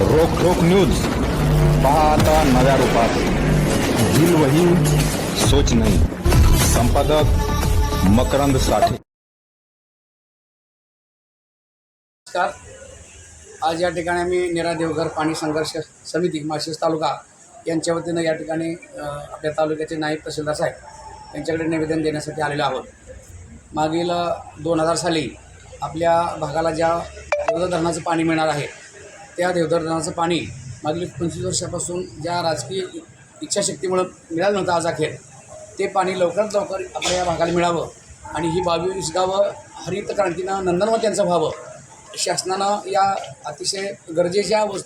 रोख रोख न्यूज. पहा आता नव्या रूपात. दिल वही सोच नाही. संपादक मकरंद साठे. नमस्कार. आज या ठिकाणी आम्ही निरा देवघर पाणी संघर्ष समिती माळशिरस तालुका यांच्या वतीनं या ठिकाणी आपल्या तालुक्याचे नायब तहसीलदार साहेब यांच्याकडे निवेदन देण्यासाठी आलेलो आहोत. मागील दोन हजार साली आपल्या भागाला ज्या धरणाचं पाणी मिळणार आहे त्या देवधर पाणी मागील पंचवीस वर्षापासून ज्या राजकीय इच्छाशक्तीमुळं मिळालं नव्हतं आज अखेर ते पाणी लवकरात लवकर आपल्या या भागाला मिळावं आणि ही बावीस गावं हरित क्रांतीनं नंदनवत यांचं व्हावं. शासनानं या अतिशय गरजेच्या वस्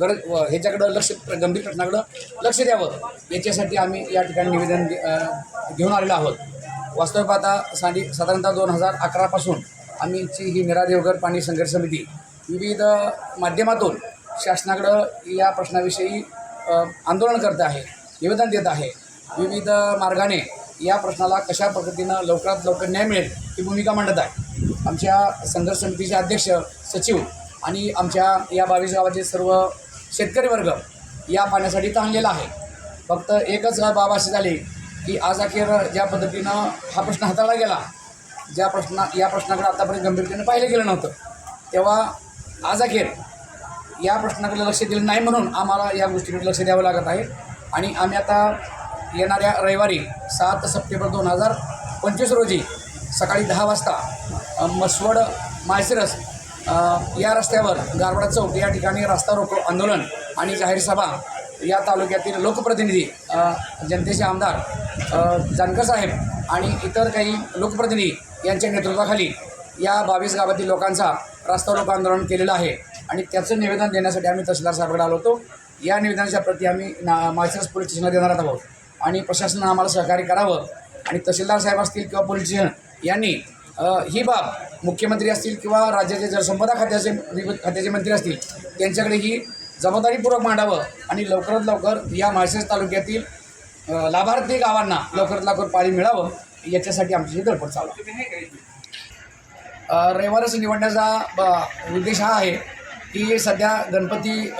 गरज व ह्याच्याकडं लक्ष गंभीर प्रश्नाकडं लक्ष द्यावं. याच्यासाठी आम्ही या ठिकाणी निवेदन घेऊन आलेलो आहोत. वास्तव पाहता साधी साधारणतः दोन हजार अकरापासून आम्हीची ही निरा देवघर पाणी संघर्ष समिती विविध माध्यमातून शासनाकडं या प्रश्नाविषयी आंदोलन करत आहे निवेदन देत आहे. विविध मार्गाने या प्रश्नाला कशा पद्धतीनं लवकरात लवकर न्याय मिळेल ही भूमिका मांडत आहे. आमच्या संघर्ष समितीचे अध्यक्ष सचिव आणि आमच्या या बावीस गावाचे सर्व शेतकरी वर्ग या पाण्यासाठी ताणलेला आहे. फक्त एकच बाब अशी झाली की आज अखेर ज्या पद्धतीनं हा प्रश्न हाताळला गेला ज्या प्रश्ना या प्रश्नाकडे आतापर्यंत गंभीरतेनं पाहिलं गेलं नव्हतं तेव्हा आज अखेर या प्रश्नाकडे लक्ष दिलं नाही म्हणून आम्हाला या गोष्टीकडे लक्ष द्यावं लागत आहे. आणि आम्ही आता येणाऱ्या रविवारी सात सप्टेंबर दोन हजार पंचवीस रोजी सकाळी दहा वाजता मसवड माळशिरस या रस्त्यावर गारवाडा चौक या ठिकाणी रस्ता रोको आंदोलन आणि जाहीर सभा या तालुक्यातील लोकप्रतिनिधी जनतेचे आमदार जानकर साहेब आणि इतर काही लोकप्रतिनिधी यांच्या नेतृत्वाखाली या बावीस गावातील लोकांचा रास्ता रोको आंदोलन केलेलं आहे. आणि त्याचं निवेदन देण्यासाठी आम्ही तहसीलदार साहेबाकडे आलो होतो. या निवेदनाच्या प्रती आम्ही ना माळशिरस पोलीस स्टेशनला देणार आहोत. आणि प्रशासनानं आम्हाला सहकार्य करावं. आणि तहसीलदार साहेब असतील किंवा पोलीस स्टेशन यांनी ही बाब मुख्यमंत्री असतील किंवा राज्याचे जलसंपदा खात्याचे विविध खात्याचे मंत्री असतील त्यांच्याकडे ही जबाबदारीपूर्वक मांडावं. आणि लवकरात लवकर या माळशिरस तालुक्यातील लाभार्थी गावांना लवकरात लवकर पाणी मिळावं. याच्यासाठी आमची ही धडपड चालू आहे. रविवारच निवडण्याचा ब- उद्देश हा आहे की सध्या गणपती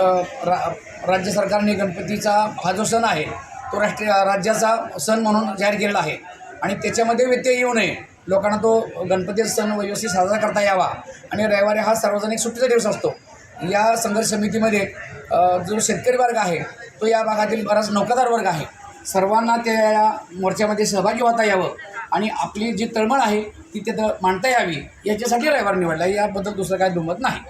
रा राज्य सरकारने गणपतीचा हा जो सण आहे तो राष्ट्रीय राज्याचा सण म्हणून जाहीर केलेला आहे. आणि त्याच्यामध्ये व्यत्यय येऊ नये. लोकांना तो गणपतीचा सण व्यवस्थित साजरा करता यावा. आणि रविवारी हा सार्वजनिक सुट्टीचा दिवस असतो. या संघर्ष समितीमध्ये जो शेतकरी वर्ग आहे तो या भागातील बराच नौकादार वर्ग आहे. सर्वांना त्या मोर्चामध्ये सहभागी होता यावं. आणि आपली जी तळमळ आहे ती तिथं मांडता यावी याच्यासाठी रविवार निवडला. याबद्दल दुसरं काय दुमत नाही.